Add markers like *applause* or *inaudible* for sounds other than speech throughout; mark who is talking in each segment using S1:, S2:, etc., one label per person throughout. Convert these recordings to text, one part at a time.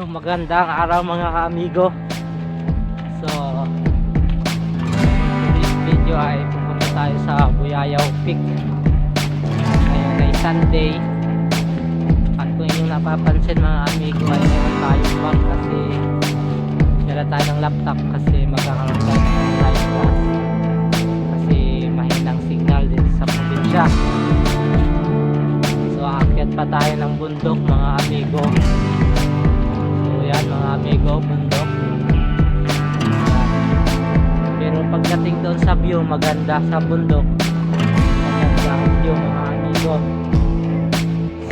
S1: So magandang araw mga amigo. So this video ay pupunta tayo sa Buyayaw Peak. Ngayon ay Sunday. At kung inyong napapansin mga amigo ay meron tayong bag kasi dala tayo ng laptop kasi magkakaroon tayo ng class. Kasi mahinang signal dito sa probinsya. So aakyat pa tayo ng bundok mga amigo. Yan mga amigo, bundok. Pero pagdating doon sa view, maganda sa bundok. Maganda ang view mga amigo.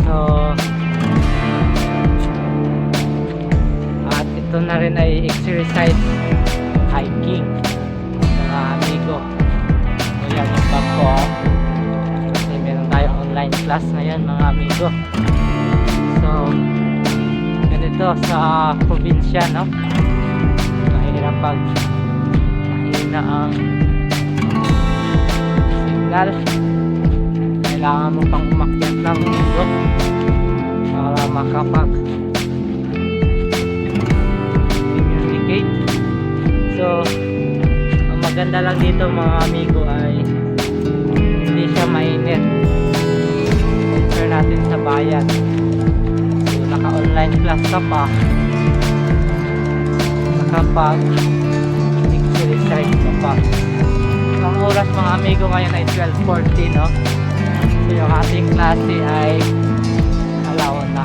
S1: So at ito na rin ay exercise hiking mga amigo. So yan yung bag ko ah. Kasi meron tayong online class ngayon mga amigo. Ganito sa probinsya no? Mahirap pag mahina ang signal. Kailangan mo pang umakyat ng mundo para makapag communicate. So ang maganda lang dito mga amigo ay hindi siya mainit. Compare natin sa bayan naka-online class ka pa. Nakapag exercise ka pa. Ang oras mga amigo ngayon ay 12.40, no? So, yung ating klase ay alawan na.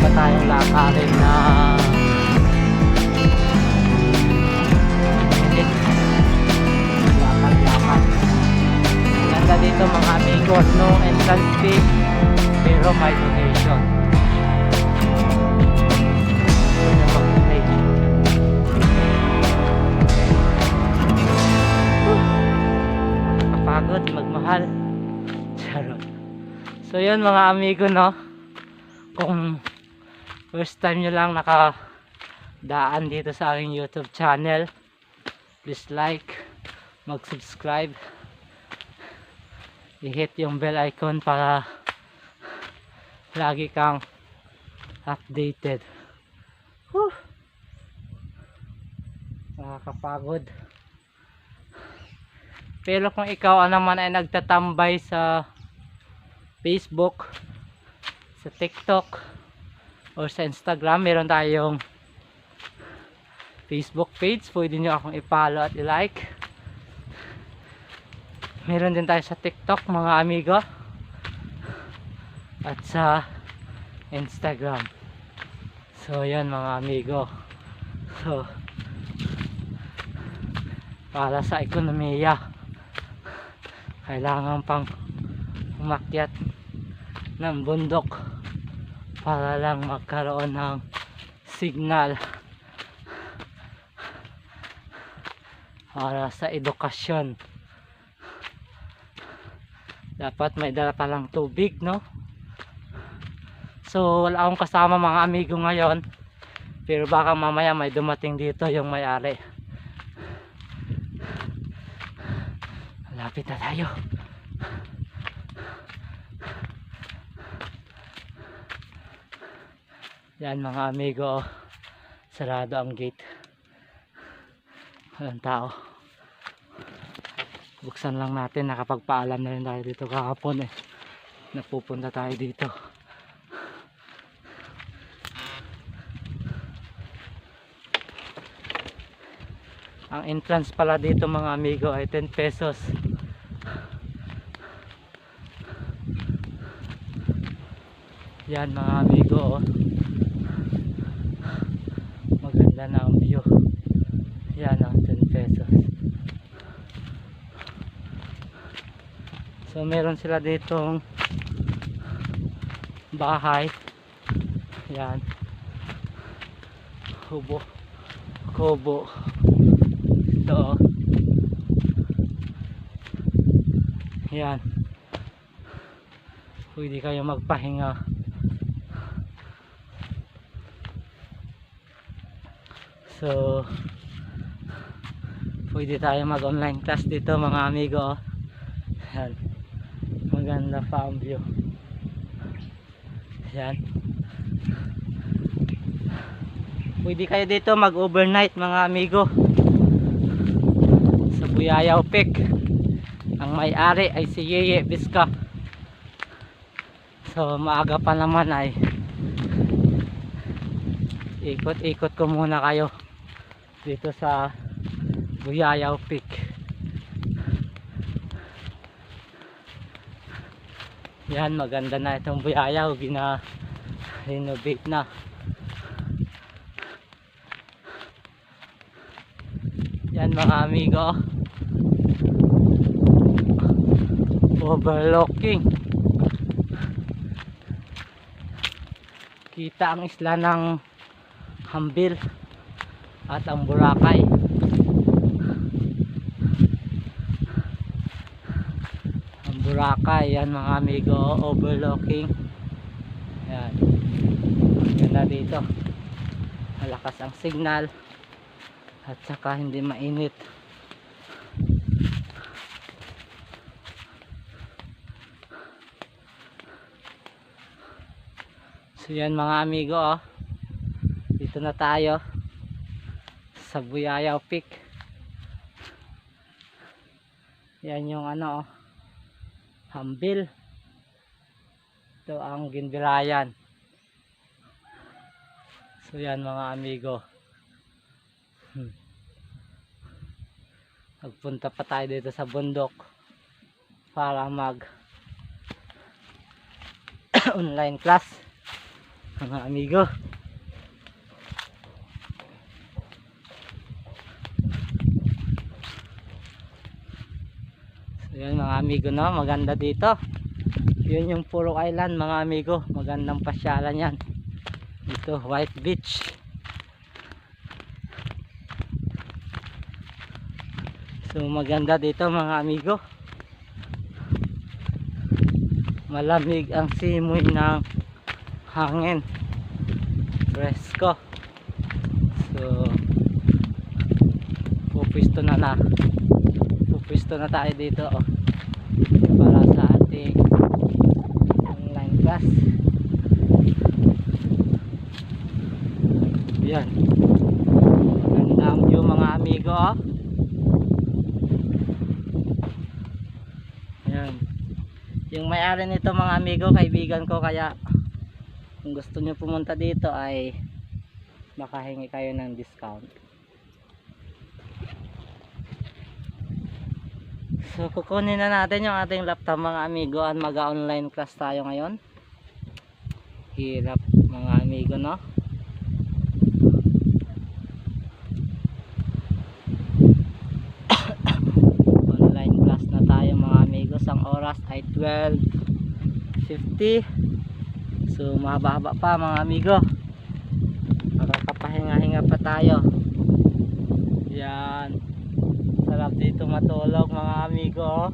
S1: Pa tayong lakarin na pero may donation. Kapagod, magmahal. Charot. So yun mga amigo, no? Kung first time nyo lang nakadaan dito sa aking YouTube channel, please like, mag-subscribe, i-hit yung bell icon para lagi kang updated. Whew. Nakakapagod. Pero kung ikaw naman ay nagtatambay sa Facebook, sa TikTok, or sa Instagram, meron tayong Facebook page. Pwede nyo akong i-follow at i-like. Meron din tayo sa TikTok mga amigo. At sa Instagram. So yan mga amigo. So para sa ekonomiya kailangan pang umakyat ng bundok para lang magkaroon ng signal para sa edukasyon dapat may dala palang tubig no so wala akong kasama mga amigo ngayon. Pero baka mamaya may dumating dito yung may-ari. Malapit na tayo. Yan mga amigo oh. sarado ang gate. Walang tao. Buksan lang natin. Nakapagpaalam na rin tayo dito kahapon eh. Napupunta tayo dito ang entrance pala dito mga amigo ay 10 pesos yan mga amigo oh. maganda na ang view yan ang 10 pesos So meron sila ditong bahay. Yan. Kubo. Kubo. Ito. oh. Yan. Pwede kayo magpahinga. So pwede tayo mag online class dito mga amigo. oh. Yan maganda pa ang view Ayan. Pwede kayo dito mag-overnight mga amigo. Buyayaw Peak. Ang may-ari ay si Yeye Vizca. So maaga pa naman ay ikot-ikot ko muna kayo dito sa Buyayaw Peak. Yan, maganda na itong Buyayaw. Gina-renovate na. Yan mga amigo. Overlooking. Kita ang isla ng Hambil at ang Boracay. Ang Boracay, yan mga amigo, overlooking. Yan. Ganda dito. Malakas ang signal at saka hindi mainit. So yan mga amigo oh. Dito na tayo sa Buyayaw Peak. Yan yung ano oh. Hambil. Ito ang Ginbirayan. So yan mga amigo. Hmm. Magpunta pa tayo dito sa bundok para mag *coughs* online class mga amigo. So yun mga amigo no, maganda dito. Yun yung Puro Island mga amigo, magandang pasyalan yan. Dito, White Beach. So maganda dito mga amigo. Malamig ang simoy ng hangin. Fresco. So pupisto na na. Pupisto na tayo dito oh. Para sa ating online class. Yan. Ganda ang view mga amigo oh. Yan. Yung may-ari nito mga amigo, kaibigan ko kaya kung gusto niyo pumunta dito ay makahingi kayo ng discount. So kukunin na natin yung ating laptop mga amigo at mag-online class tayo ngayon. Hirap mga amigo no. *coughs* online class na tayo mga amigos ang oras ay 12.50 so mahaba-haba pa mga amigo. Makakapahinga-hinga pa tayo. Yan. Sarap dito matulog mga amigo oh.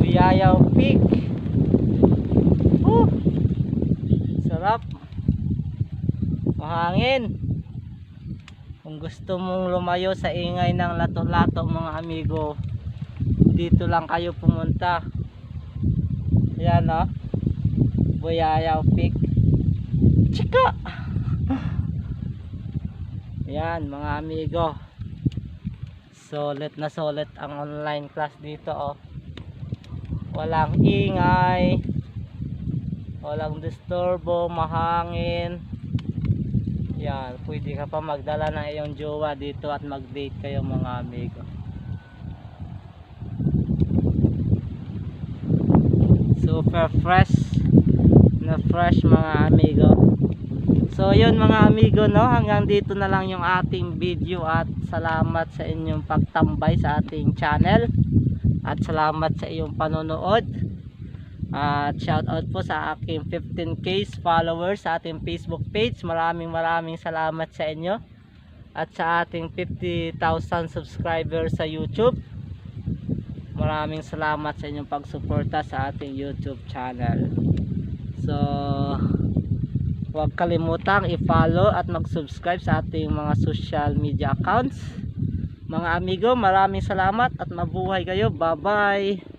S1: Buyayaw Peak uh, sarap. Mahangin. Kung gusto mong lumayo sa ingay ng lato-lato mga amigo dito lang kayo pumunta yan o Buyayaw Peak Chika! Yan mga amigo. Solid na solid ang online class dito oh. Walang ingay. Walang disturbo mahangin. Yan, pwede ka pa magdala ng iyong jowa dito at mag-date kayo mga amigo. Super fresh na fresh mga amigo. So yun mga amigo no, hanggang dito na lang yung ating video at salamat sa inyong pagtambay sa ating channel. At salamat sa iyong panonood. At shout out po sa aking 15k followers sa ating Facebook page. Maraming maraming salamat sa inyo. At sa ating 50,000 subscribers sa YouTube. Maraming salamat sa inyong pagsuporta sa ating YouTube channel. So, huwag kalimutang i-follow at mag-subscribe sa ating mga social media accounts. Mga amigo, maraming salamat at mabuhay kayo. Bye-bye!